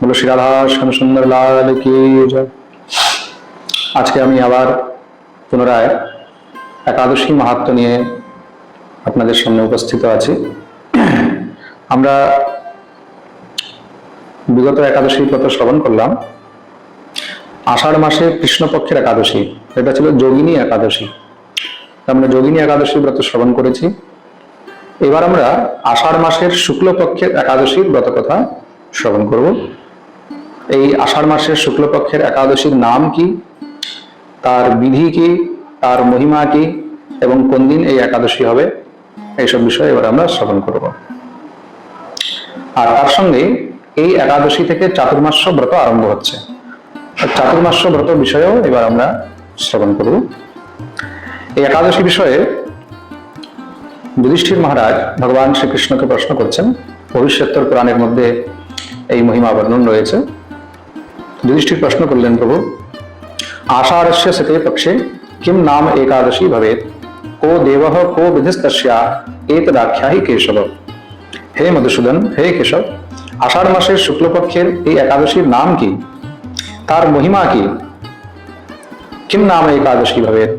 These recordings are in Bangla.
বলো, শ্রী রাধা শ্যাম সুন্দর লাল কি আজকে আমি আবার পুনরায় একাদশী মাহাত্ম নিয়ে আপনাদের সামনে উপস্থিত আছি। আমরা বিগত একাদশী কত শ্রবণ করলাম। আষাঢ় মাসে কৃষ্ণপক্ষের একাদশী, এটা ছিল যোগিনী একাদশী। আমরা যোগিনী একাদশী ব্রত শ্রবণ করেছি। এবার আমরা আষাঢ় মাসের শুক্লপক্ষের একাদশীর ব্রত কথা শ্রবণ করব। এই আষাঢ় মাসের শুক্লপক্ষের একাদশীর নাম কি? তার বিধি কি? তার মহিমা কি? এবং কোন দিন এই একাদশী হবে? এইসব বিষয়ে এবার আমরা শ্রবণ করব। আর তার সঙ্গে এই একাদশী থেকে চাতুর্মাস্য ব্রত আরম্ভ হচ্ছে। আর চাতুর্মাস্য ব্রত বিষয়েও এবার আমরা শ্রবণ করব। এই একাদশী বিষয়ে যুধিষ্ঠির মহারাজ ভগবান শ্রীকৃষ্ণকে প্রশ্ন করছেন। ভবিষ্যত্তর পুরাণের মধ্যে এই মহিমা বর্ণন রয়েছে। যুধিষ্ঠির প্রশ্ন করলেন, প্রভু, আষাঢ়স্য শতে পক্ষে কিম নাম একাদশী ভবেত কো দেব, কো বিধিস্তস্যা এতদাখ্যা হি কেশব? হে মধুসূদন, হে কেশব, আষাঢ় মাসের শুক্লপক্ষের এই একাদশীর নাম কি? তার মহিমা কি? কিম নাম একাদশী ভবেত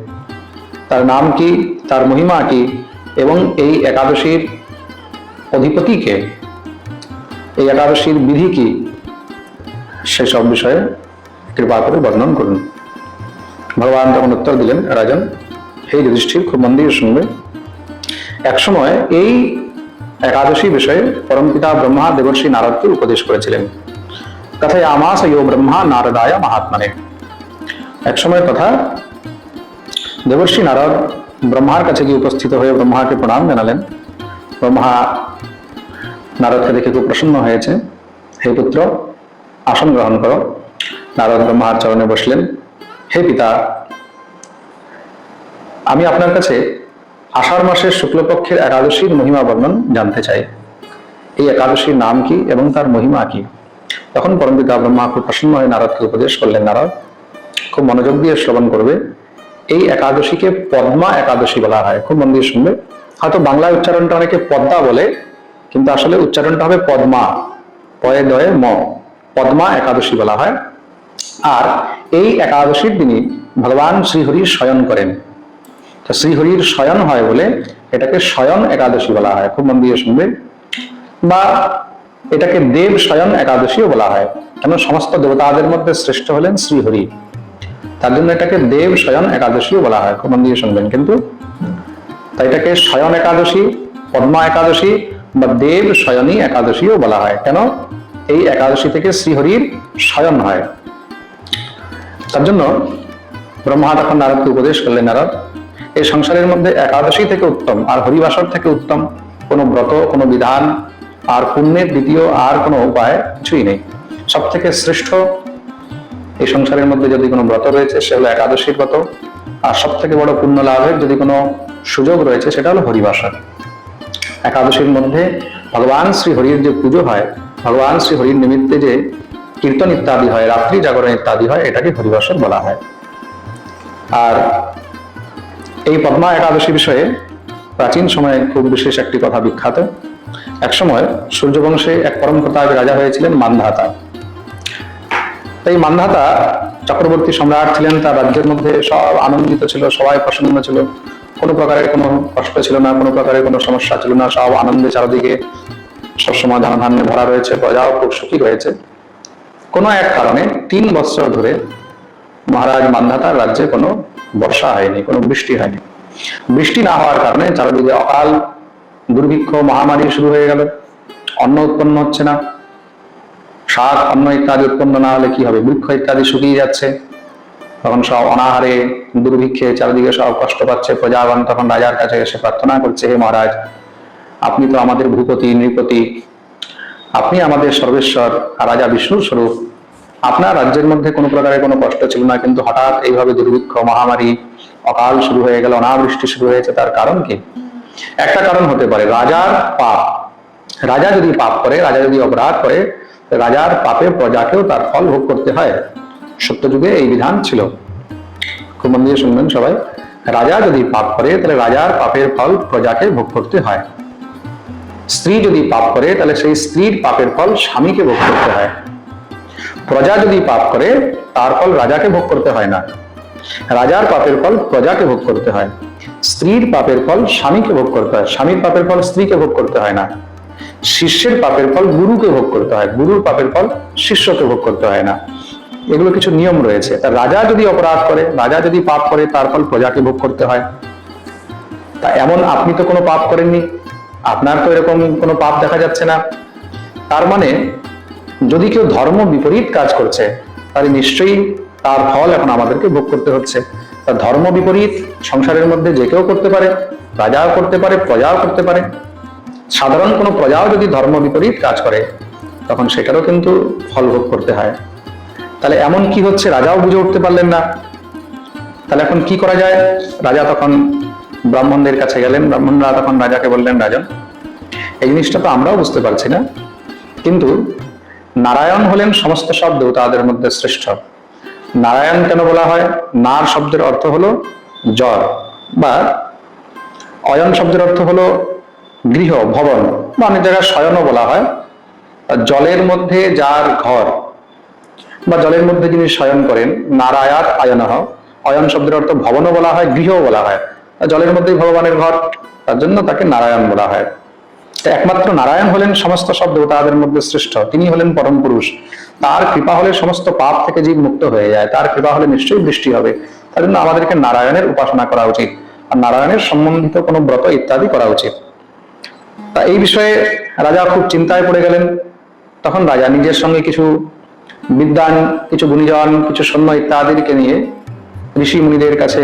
তার নাম কি, তার মহিমা কি, এবং এই একাদশীর অধিপতি কে? এই একাদশীর বিধি কি? সেসব বিষয়ে কৃপা করে বর্ণন করুন। ভগবান তখন উত্তর দিলেন, রাজন, হে যুধিষ্ঠির, খুব মন দিয়ে শুনবে। একসময় এই একাদশী বিষয়ে পরমপিতা ব্রহ্মা দেবর্ষী নারদকে উপদেশ করেছিলেন। কথায় আমাস ইয় ব্রহ্মা নারদায় মহাত্মানে। একসময় কথা, দেবর্ষী নারদ ব্রহ্মার কাছে গিয়ে উপস্থিত হয়ে ব্রহ্মাকে প্রণাম জানালেন। ব্রহ্মা নারদকে দেখে খুব প্রসন্ন হয়েছে। হে পুত্র আসন গ্রহণ করো। নারদ ব্রহ্মার চরণে বসলেন। হে পিতা, আমি আপনার কাছে আষাঢ় মাসের শুক্লপক্ষের একাদশীর মহিমা বর্ণন জানতে চাই। এই একাদশীর নাম কি এবং তার মহিমা কি? তখন পরমপিতা ব্রহ্মা খুব প্রসন্ন হয়ে নারদকে উপদেশ করলেন, নারদ, খুব মনোযোগ দিয়ে শ্রবণ করবে। এই একাদশীকে পদ্মা একাদশী বলা হয়। খুব মন দিয়ে শুনবে। হয়তো বাংলা উচ্চারণটা অনেকে পদ্মা বলে, কিন্তু আসলে উচ্চারণটা হবে পদ্মা। পয়ে দয়ে ম। পদ্মা একাদশী বলা হয়। আর এই একাদশীর দিনই ভগবান শ্রীহরি শয়ন করেন। তো শ্রীহরির শয়ন হয় বলে এটাকে শয়ন একাদশী বলা হয়। খুব মন দিয়ে শুনবে। বা এটাকে দেব শয়ন একাদশীও বলা হয়। কেন সমস্ত দেবতাদের মধ্যে শ্রেষ্ঠ হলেন শ্রীহরি। তার জন্য এটাকে দেব শয়ন একাদশীও বলা হয়। খুব মন দিয়ে শুনবেন কিন্তু। তাই এটাকে শয়ন একাদশী, পদ্মা একাদশী বা দেব শয়নী একাদশীও বলা হয়। কেন? এই একাদশী থেকে শ্রীহরির শয়ন হয়। তার জন্য ব্রহ্মা তখন নারদকে উপদেশ করলেন, নারদ, এই সংসারের মধ্যে একাদশী থেকে উত্তম আর হরিবাসর থেকে উত্তম কোনো ব্রত, কোনো বিধান আর পুণ্যের দ্বিতীয় আর কোনো উপায় কিছুই নেই। সব থেকে শ্রেষ্ঠ এই সংসারের মধ্যে যদি কোনো ব্রত রয়েছে, সে হলো একাদশীর ব্রত। আর সব থেকে বড় পুণ্য লাভের যদি কোনো সুযোগ রয়েছে, সেটা হলো হরিবাসর। একাদশীর মধ্যে ভগবান শ্রী হরির যে পুজো হয় ভগবান শ্রী হরির নিমিত্তে যে কীর্তন ইত্যাদি হয়, রাত্রি জাগরণ ইত্যাদি হয়, এটাকে হরিবাসর বলা হয়। আর এই পদ্মা একাদশী বিষয়ে প্রাচীন সময়ে খুব বিশেষ একটি কথা বিখ্যাত। একসময় সূর্যবংশে এক পরম প্রতাপ রাজা হয়েছিলেন মান্ধাতা। তাই মান্ধাতা চক্রবর্তী সম্রাট ছিলেন, তার রাজ্যের মধ্যে সব আনন্দিত ছিল, সবাই প্রসন্ন ছিল। কোনো প্রকারের কোনো কষ্ট ছিল না, কোনো প্রকারের কোনো সমস্যা ছিল না, সব আনন্দে চারদিকে সবসময় ধান ধান্যে ভরা রয়েছে, প্রজাও খুব সুখী রয়েছে। কোনো এক কারণে তিন বছর ধরে মহারাজ মান্ধাতার রাজ্যে কোনো বর্ষা হয়নি, কোনো বৃষ্টি হয়নি। বৃষ্টি না হওয়ার কারণে চারদিকে অকাল দুর্ভিক্ষ, মহামারী শুরু হয়ে গেল। অন্ন উৎপন্ন হচ্ছে না। শাক, অন্ন ইত্যাদি উৎপন্ন না হলে কি হবে? বৃক্ষ ইত্যাদি শুকিয়ে যাচ্ছে। তখন সব অনাহারে দুর্ভিক্ষে চারিদিকে সব কষ্ট পাচ্ছে। প্রজাগণ তখন রাজার কাছে এসে প্রার্থনা করছে, হে মহারাজ আপনি তো আমাদের ভূপতি, নৃপতি, আপনি আমাদের সর্বেশ্বর, রাজা বিষ্ণুর স্বরূপ। আপনার রাজ্যের মধ্যে কোনো প্রকারের কোনো কষ্ট ছিল না, কিন্তু হঠাৎ এইভাবে দুর্ভিক্ষ, মহামারী, অকাল শুরু হয়ে গেল, অনাবৃষ্টি শুরু হয়েছে, তার কারণ কি? একটা কারণ হতে পারে, রাজার পাপ। রাজা যদি পাপ করে, রাজা যদি অপরাধ করে রাজার পাপে প্রজাকেও তার ফল ভোগ করতে হয়। সত্যযুগে এই বিধান ছিল। খুব মন দিয়ে শুনবেন সবাই। রাজা যদি পাপ করে, তাহলে রাজার পাপের ফল প্রজাকে ভোগ করতে হয়। স্ত্রী যদি পাপ করে, তাহলে সেই স্ত্রীর পাপের ফল স্বামীকে ভোগ করতে হয়। প্রজা যদি পাপ করে, তার ফল রাজাকে ভোগ করতে হয় না। রাজার পাপের ফল প্রজাকে ভোগ করতে হয়। স্ত্রীর পাপের ফল স্বামীকে ভোগ করতে হয়। স্বামীর পাপের ফল স্ত্রীকে ভোগ করতে হয় না। শিষ্যের পাপের ফল গুরুকে ভোগ করতে হয়। গুরুর পাপের ফল শিষ্যকে ভোগ করতে হয় না। এগুলো কিছু নিয়ম রয়েছে। তা রাজা যদি অপরাধ করে, রাজা যদি পাপ করে, তার ফল প্রজাকে ভোগ করতে হয়। তা এমন আপনি তো কোনো পাপ করেননি। আপনার তো এরকম কোনো পাপ দেখা যাচ্ছে না। তার মানে যদি কেউ ধর্ম বিপরীত কাজ করছে, তাহলে নিশ্চয়ই তার ফল এখন আমাদেরকে ভোগ করতে হচ্ছে। তা ধর্ম বিপরীত সংসারের মধ্যে যে কেউ করতে পারে, রাজাও করতে পারে, প্রজাও করতে পারে। সাধারণ কোনো প্রজাও যদি ধর্ম বিপরীত কাজ করে, তখন সেটারও কিন্তু ফল ভোগ করতে হয়। তাহলে এমন কি হচ্ছে? রাজাও বুঝে উঠতে পারলেন না। তাহলে এখন কি করা যায়? রাজা তখন ব্রাহ্মণদের কাছে গেলেন, ব্রাহ্মণরা তখন রাজাকে বললেন, রাজন, এই জিনিসটা তো আমরাও বুঝতে পারছি না। কিন্তু নারায়ণ হলেন সমস্ত সব দেবতাদের মধ্যে শ্রেষ্ঠ। নারায়ণ কেন বলা হয়? নার শব্দের অর্থ হলো জ্বর বা অয়ন শব্দের অর্থ হলো গৃহ, ভবন বা অনেক জায়গায় শয়নও বলা হয়। জলের মধ্যে যার ঘর বা জলের মধ্যে যিনি শয়ন করেন, নারায়াত আয়নহ অয়ন শব্দের অর্থ ভবনও বলা হয়, গৃহও বলা হয়। জলের মধ্যেই ভগবানের ঘর, তার জন্য তাকে নারায়ণ বলা হয়। তো একমাত্র নারায়ণ হলেন সমস্ত সব দেবতাদের মধ্যে শ্রেষ্ঠ, তিনি হলেন পরম পুরুষ। তার কৃপা হলে সমস্ত পাপ থেকে জীব মুক্ত হয়ে যায়, তার কৃপা হলে নিশ্চয়ই বৃষ্টি হবে। তার জন্য আমাদেরকে নারায়ণের উপাসনা করা উচিত, আর নারায়ণের সম্বন্ধিত কোনো ব্রত ইত্যাদি করা উচিত। তা এই বিষয়ে রাজা খুব চিন্তায় পড়ে গেলেন। তখন রাজা নিজের সঙ্গে কিছু বিদ্বান, কিছু গুণীজন, কিছু সৈন্য ইত্যাদিকে নিয়ে ঋষি মুনিদের কাছে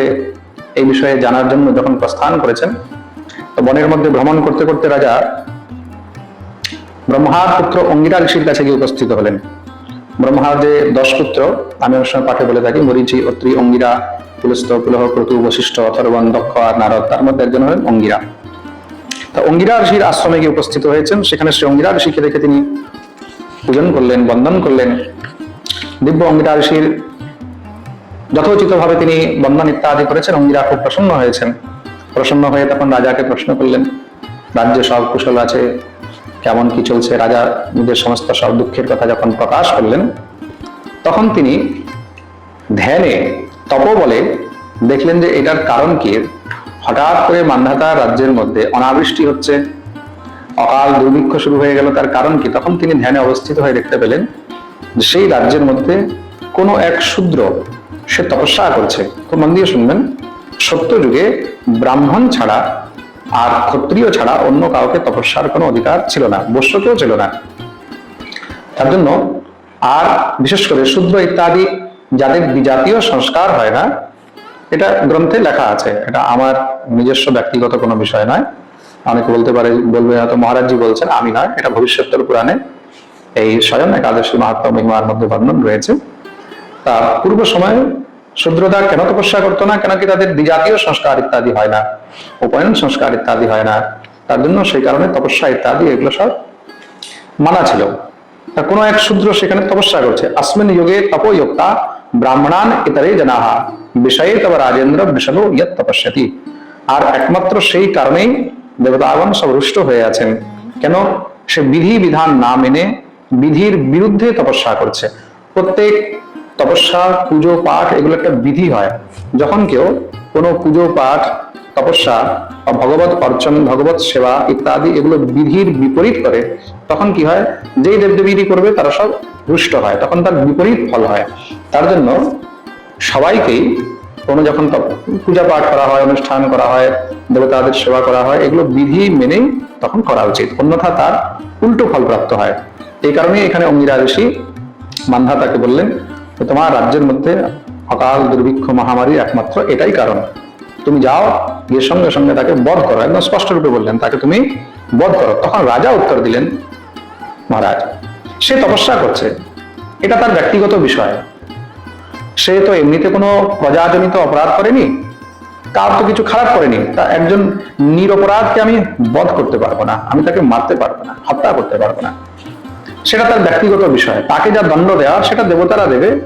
এই বিষয়ে জানার জন্য যখন প্রস্থান করেছেন, তো বনের মধ্যে ভ্রমণ করতে করতে রাজা ব্রহ্মার পুত্র অঙ্গিরা ঋষির কাছে গিয়ে উপস্থিত হলেন। ব্রহ্মার যে দশ পুত্র, আমি সময় পাঠে বলে থাকি, মরিচি, অত্রি, অঙ্গিরা, পুলস্ত, পুলহ ক্রতু বশিষ্ঠ, অথর্বণ, দক্ষ আর নারদ, তার মধ্যে একজন হলেন অঙ্গিরা। তা অঙ্গিরা ঋষির আশ্রমে গিয়ে উপস্থিত হয়েছেন, সেখানে শ্রী অঙ্গিরা ঋষিকে দেখে তিনি পূজন করলেন, বন্দন করলেন। দিব্য অঙ্গিরা ঋষির যথোচিত ভাবে তিনি বন্দন ইত্যাদি করেছেন অঙ্গিরা খুব প্রসন্ন হয়েছেন। প্রসন্ন হয়ে তখন রাজাকে প্রশ্ন করলেন, রাজ্যে সব কুশল আছে, কেমন কি চলছে? রাজা নিজের সমস্ত সব দুঃখের কথা যখন প্রকাশ করলেন, তখন তিনি ধ্যানে তপ বলে দেখলেন যে এটার কারণ কি? হঠাৎ করে মান্ধাতা রাজ্যের মধ্যে অনাবৃষ্টি হচ্ছে, অকাল দুর্ভিক্ষ শুরু হয়ে গেল, তার কারণ কি? তখন তিনি ধ্যানে অবস্থিত হয়ে দেখতে পেলেন সেই রাজ্যের মধ্যে কোনো এক শূদ্র সে তপস্যা করছে। খুব মন দিয়ে শুনবেন। সত্য যুগে ব্রাহ্মণ ছাড়া আর ক্ষত্রিয় ছাড়া অন্য কাউকে তপস্যার কোনো অধিকার ছিল না বস্যকেও ছিল না। তার জন্য আর বিশেষ করে শূদ্র ইত্যাদি যাদের বিজাতীয় সংস্কার হয় না, এটা গ্রন্থে লেখা আছে। এটা আমার নিজস্ব ব্যক্তিগত কোনো বিষয় নয়। অনেকে বলতে পারে, বলবে হয়তো মহারাজজি বলছেন, আমি নয়, এটা ভবিষ্যত্তর পুরাণে এই স্বয়ং একাদশী মাহাত্ম মহিমার মধ্যে বর্ণন রয়েছে। তা পূর্ব সময়ে শূদ্রদা কেন তপস্যা করতো না? কেন কি তাদের বিজাতীয় সংস্কার ইত্যাদি হয় না, উপনয়ন সংস্কার ইত্যাদি হয় না। তার জন্য সেই কারণে তপস্যা ইত্যাদি এগুলো সব মানা ছিল। তা কোনো এক শূদ্র সেখানে তপস্যা করছে। আসমিন যুগে তপোয়োক্তা ব্রাহ্মণান ইতরে জনাহা, বিষয়ে তব রাজেন্দ্র বিষণ ইয়ত তপস্যাতি। আর একমাত্র সেই কারণেই দেবতাগণ সব রুষ্ট হয়ে আছেন। কেন? সে বিধি বিধান না মেনে বিধির বিরুদ্ধে তপস্যা করছে। প্রত্যেক তপস্যা, পুজো, পাঠ এগুলো একটা বিধি হয়। যখন কেউ কোনো পুজো, পাঠ, তপস্যা বা ভগবত অর্চন, ভগবত সেবা ইত্যাদি এগুলো বিধির বিপরীত করে, তখন কি হয়? যেই দেবদেবীরই করবে তারা সব রুষ্ট হয়, তখন তার বিপরীত ফল হয়। তার জন্য সবাইকেই কোনো যখন পূজা পাঠ করা হয়, অনুষ্ঠান করা হয়, দেবতাদের সেবা করা হয়, এগুলো বিধি মেনেই তখন করা উচিত। অন্যথা তার উল্টো ফল প্রাপ্ত হয়। এই কারণে এখানে অঙ্গিরা ঋষি মান্ধা তাকে বললেন তোমার রাজ্যের মধ্যে অকাল দুর্ভিক্ষ মহামারী একমাত্র এটাই কারণ। তুমি যাও, গিয়ে সঙ্গে সঙ্গে তাকে বধ করো। একদম স্পষ্ট রূপে বললেন, তাকে তুমি বধ করো। তখন রাজা উত্তর দিলেন, মহারাজ, সে তপস্যা করছে। এটা তার ব্যক্তিগত বিষয়। সে তো এমনিতে কোনো প্রজাজনিত অপরাধ করেনি, তার তো কিছু খারাপ করেনি। তা একজন নিরপরাধকে আমি বধ করতে পারব না, আমি তাকে মারতে পারব না, হত্যা করতে পারব না। সেটা তার ব্যক্তিগত বিষয়। তাকে যা দণ্ড দেওয়া সেটা দেবতারা দেবে,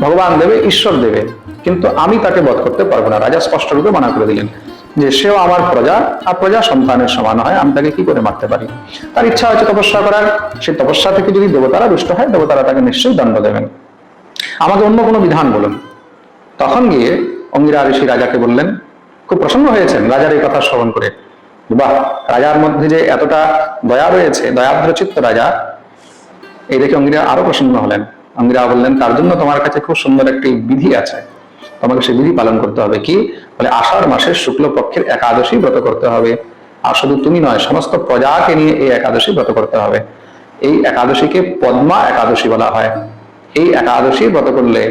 ভগবান দেবে, ঈশ্বর দেবে। কিন্তু আমি তাকে বধ করতে পারব না। রাজা স্পষ্টরূপে মানা করে দিলেন যে সেও আমার প্রজা আর প্রজা সন্তানের সমান হয়, আমি তাকে কি করে মারতে পারি? তার ইচ্ছা হয়েছে তপস্যা করার। সেই তপস্যা থেকে যদি দেবতারা দুষ্ট হয়, দেবতারা তাকে নিশ্চয়ই দণ্ড দেবেন। আমাকে অন্য কোনো বিধান বলুন। তখন গিয়ে অঙ্গিরা ঋষি রাজাকে বললেন, খুব প্রসন্ন হয়েছেন রাজার এই কথা শ্রবণ করে। বাহ, রাজার মধ্যে যে এতটা দয়া রয়েছে দয়াদ্র চিত্ত রাজা এই দেখে অঙ্গিরা আরও প্রসন্ন হলেন। অঙ্গিরা বললেন, তার জন্য তোমার কাছে খুব সুন্দর একটি বিধি আছে। তোমাকে সেই বিধি পালন করতে হবে কি? বলে, আষাঢ় মাসের শুক্ল পক্ষের একাদশী ব্রত করতে হবে। আর শুধু তুমি নয়, সমস্ত প্রজাকে নিয়ে এই একাদশী ব্রত করতে হবে। এই একাদশীকে পদ্মা একাদশী বলা হয়। এই একাদশী ব্রত করলে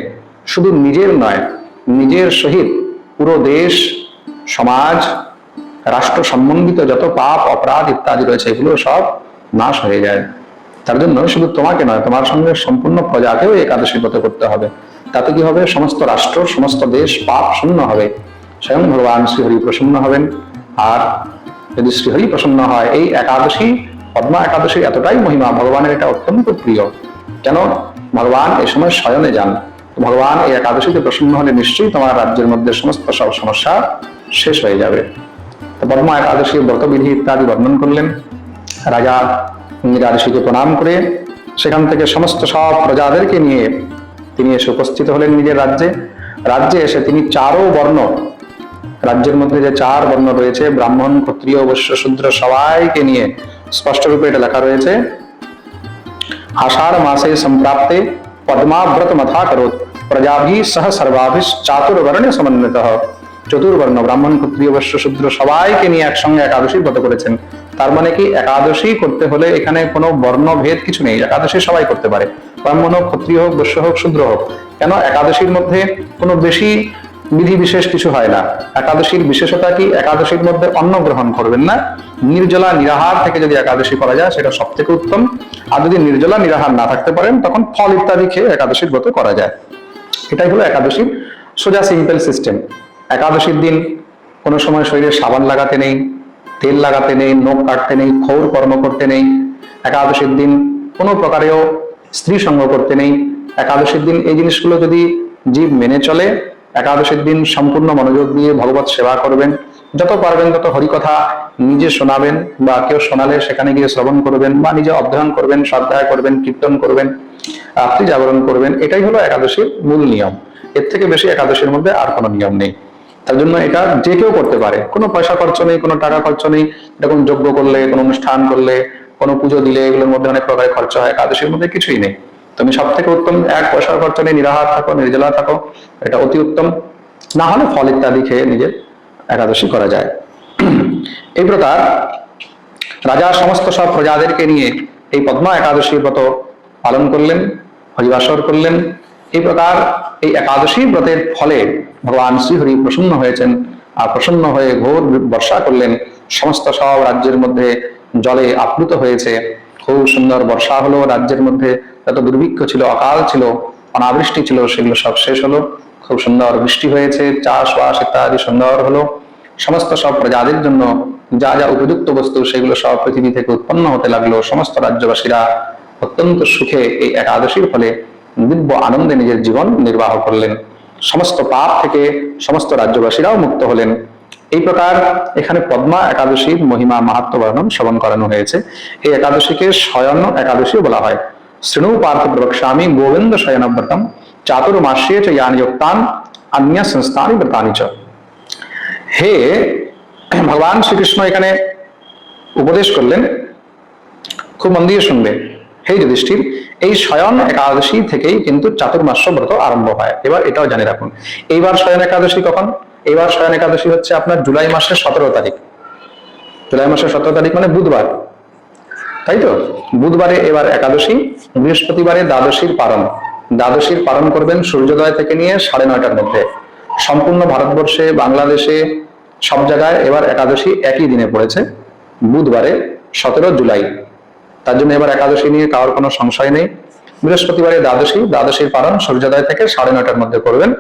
শুধু নিজের নয়, নিজের সহিত পুরো দেশ, সমাজ, রাষ্ট্র সম্বন্ধিত যত পাপ, অপরাধ ইত্যাদি রয়েছে, এগুলো সব নাশ হয়ে যায়। তার জন্য শুধু তোমাকে নয়, তোমার সঙ্গে সম্পূর্ণ প্রজাকেও একাদশী ব্রত করতে হবে। তাতে কি হবে? সমস্ত রাষ্ট্র, সমস্ত দেশ পাপ শূন্য হবে। স্বয়ং ভগবান শ্রীহরি প্রসন্ন হবেন। আর যদি শ্রীহরি প্রসন্ন হয়, এই একাদশী, পদ্মা একাদশী এতটাই মহিমা, ভগবানের এটা অত্যন্ত প্রিয়। কেন? ভগবান এই সময় শয়নে যান। ভগবান এই একাদশীতে প্রসন্ন হলে নিশ্চয়ই তোমার রাজ্যের মধ্যে সমস্ত সব সমস্যা শেষ হয়ে যাবে। পদ্মা একাদশী ব্রতবিধি ইত্যাদি বর্ণন করলেন। রাজা ইন্দিরা ঋষিকে প্রণাম করে সেখান থেকে সমস্ত সব প্রজাদেরকে নিয়ে তিনি এসে উপস্থিত হলেন নিজের রাজ্যে। রাজ্যে এসে তিনি চারও বর্ণ, রাজ্যের মধ্যে যে চার বর্ণ রয়েছে, ব্রাহ্মণ, ক্ষত্রিয়, বৈশ্য, শূদ্র, সবাইকে নিয়ে স্পষ্টরূপে এটা লেখা রয়েছে। আষাঢ় মাসে সম্প্রাপ্তে পদ্মাব্রত মথা করোত। প্রজাভি সহ সর্বাভিস চাতুর্বর্ণে সমন্বিত। চতুর্বর্ণ, ব্রাহ্মণ, ক্ষত্রিয়, বৈশ্য, শূদ্র সবাইকে নিয়ে একসঙ্গে একাদশী ব্রত করেছেন। তার মানে কি একাদশী করতে হলে এখানে কোনো বর্ণভেদ কিছু নেই। একাদশী সবাই করতে পারে। ব্রাহ্মণ হোক, ক্ষত্রিয় হোক, বৈশ্য হোক, শূদ্র হোক। কেন? একাদশীর মধ্যে কোনো বেশি বিধি বিশেষ কিছু হয় না। একাদশীর বিশেষতা কি? একাদশীর মধ্যে অন্ন গ্রহণ করবেন না। নির্জলা নিরাহার থেকে যদি একাদশী করা যায়, সেটা সব থেকে উত্তম। আর যদি নির্জলা নিরাহার না থাকতে পারেন, তখন ফল ইত্যাদি খেয়ে একাদশীর ব্রত করা যায়। এটাই হলো একাদশীর সোজা সিম্পল সিস্টেম। একাদশীর দিন কোনো সময় শরীরে সাবান লাগাতে নেই তেল লাগাতে নেই, নখ কাটতে নেই ক্ষৌর কর্ম করতে নেই। একাদশীর দিন কোনো প্রকারেও স্ত্রী সঙ্গ করতে নেই। একাদশীর দিন এই জিনিসগুলো যদি জীব মেনে চলে, একাদশীর দিন সম্পূর্ণ মনোযোগ দিয়ে ভগবত সেবা করবেন। যত পারবেন তত হরিকথা নিজে শোনাবেন বা কেউ শোনালে সেখানে গিয়ে শ্রবণ করবেন বা নিজে অধ্যয়ন করবেন স্বাধ্যায় করবেন, কীর্তন করবেন রাত্রি জাগরণ করবেন। এটাই হলো একাদশীর মূল নিয়ম। এর থেকে বেশি একাদশীর মধ্যে আর কোনো নিয়ম নেই। তার জন্য এটা যে কেউ করতে পারে। কোনো পয়সা খরচ নেই, কোনো টাকা খরচ নেই। এরকম যজ্ঞ করলে, কোনো অনুষ্ঠান করলে, কোনো পুজো দিলে এগুলোর মধ্যে অনেক প্রকারের খরচা হয়, একাদশীর মধ্যে কিছুই নেই। তুমি সব থেকে উত্তম, এক পয়সার খরচা নেই, নিরাহার থাকো, নির্জলা থাকো, এটা অতি উত্তম। না হলে ফল ইত্যাদি খেয়ে নিজের একাদশী করা যায়। এই প্রকার রাজা সমস্ত সব প্রজাদেরকে নিয়ে এই পদ্মা একাদশী ব্রত পালন করলেন, হরিবাসর করলেন। এই প্রকার এই একাদশী ব্রতের ফলে ভগবান শ্রীহরি প্রসন্ন হয়েছেন আর প্রসন্ন হয়ে ঘোর বর্ষা করলেন। সমস্ত সব রাজ্যের মধ্যে জলে আপ্লুত হয়েছে। খুব সুন্দর বর্ষা হলো রাজ্যের মধ্যে। যত দুর্ভিক্ষ ছিল, অকাল ছিল, অনাবৃষ্টি ছিল, সেগুলো সব শেষ হলো। খুব সুন্দর বৃষ্টি হয়েছে, চাষবাস ইত্যাদি সুন্দর হলো। সমস্ত সব প্রজাদের জন্য যা যা উপযুক্ত বস্তু, সেগুলো সব পৃথিবী থেকে উৎপন্ন হতে লাগল। সমস্ত রাজ্যবাসীরা অত্যন্ত সুখে এই একাদশীর ফলে দিব্য আনন্দে নিজের জীবন নির্বাহ করলেন। সমস্ত পাপ থেকে সমস্ত রাজ্যবাসীরাও মুক্ত হলেন। এই প্রকার এখানে পদ্মা একাদশীর মহিমা মাহাত্ম বর্ণন শ্রবণ করানো হয়েছে। এই একাদশীকে শয়ন একাদশীও বলা হয়। শৃণু পার্থ প্রবক্ষ্যামি গোবিন্দ শয়নব্রতম চাতুর্মাস্যে চ অন্য সংস্থানি ব্রতানি চ। হে ভগবান শ্রীকৃষ্ণ এখানে উপদেশ করলেন। খুব মন দিয়ে শুনবে। হে যুধিষ্ঠির এই শয়ন একাদশী থেকেই কিন্তু চাতুর্মাস্য ব্রত আরম্ভ হয়। এবার এটাও জানে রাখুন। এইবার শয়ন একাদশী কখন? এইবার শয়ন একাদশী হচ্ছে আপনার জুলাই মাসের সতেরো তারিখ। জুলাই মাসের সতেরো তারিখ মানে বুধবার। তাই তো? বুধবারে এবার একাদশী, বৃহস্পতিবারে দ্বাদশীর পারণ। দ্বাদশীর পালন করবেন সূর্যোদয় থেকে নিয়ে সাড়ে নয়টার মধ্যে। সম্পূর্ণ ভারতবর্ষে, বাংলাদেশে, সব জায়গায় এবার একাদশী একই দিনে পড়েছে, বুধবারে সতেরো জুলাই। তার জন্য এবার একাদশী নিয়ে কারোর কোনো সংশয় নেই। বৃহস্পতিবারে দ্বাদশী, দ্বাদশীর পালন সূর্যোদয় থেকে সাড়ে নটার মধ্যে করবেন।